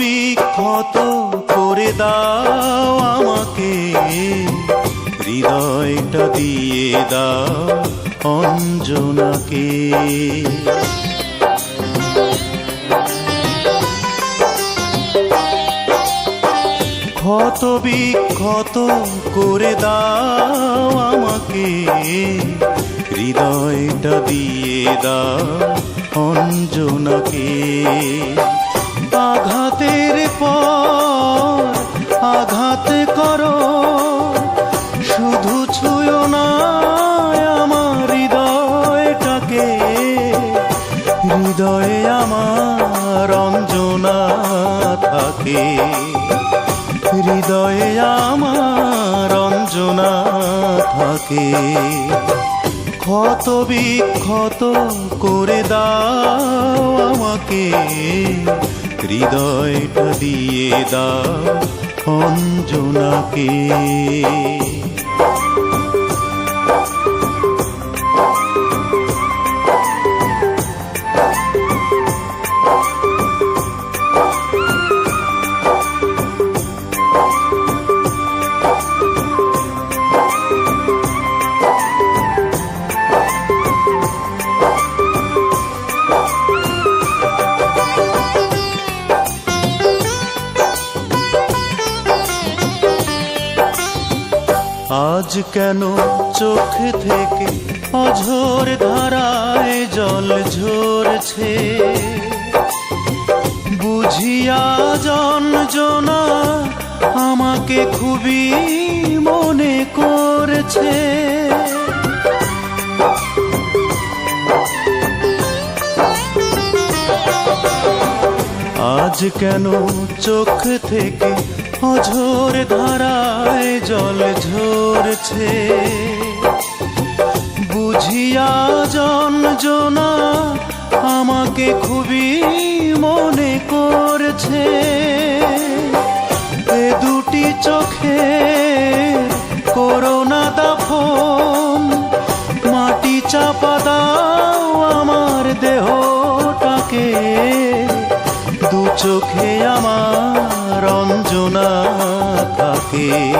বিক্ষত করে দাও আমাকে। হৃদয়টা দিয়ে দাও অঞ্জনাকে। ক্ষত বিক্ষত করে দাও আমাকে। হৃদয়টা দিয়ে দাও অঞ্জনাকে। আঘাতের পর আঘাত করো। শুধু ছুঁয়ো না, আমার হৃদয়টাকে। হৃদয়ে আমার অঞ্জনা থাকে। হৃদয়ে আমার অঞ্জনা থাকে। ক্ষত বিক্ষত করে দাও আমাকে। হৃদয়টা দিয়ে দাও অঞ্জনাকে। আজ কেন চোখ থেকে অঝোর ধারায় জল ঝরছে? বুঝিয়া জনা আমাকে খুবই মনে করছে। আজ কেন চোখ থেকে অঝোর ধারায় জল ঝরছে। বুঝিয়া জনা আমাকে খুবই মনে করছে। এ দুটি চোখে করোনা দাফন, মাটি চাপা দাও আমার দেহটাকে। দু চোখে আমার অঞ্জনা থাকে।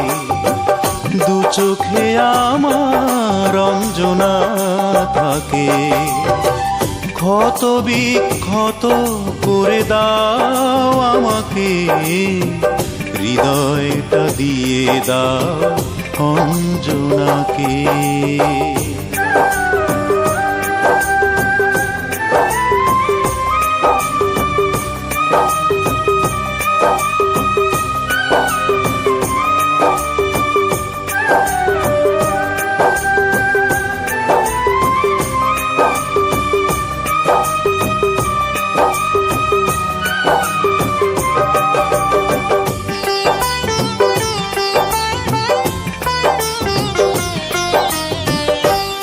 দু চোখে আমার রঞ্জনা থাকে। ক্ষত বিক্ষত করে দাও আমাকে, হৃদয়টা দিয়ে দাও অঞ্জনাকে।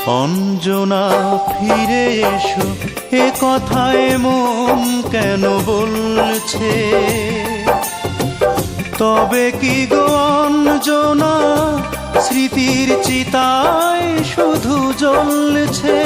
অঞ্জনা, ফিরে এসো। এ কথায় মন কেন বলছে? তবে কি গো অঞ্জনা, স্মৃতির চিতায় শুধু জ্বলছে?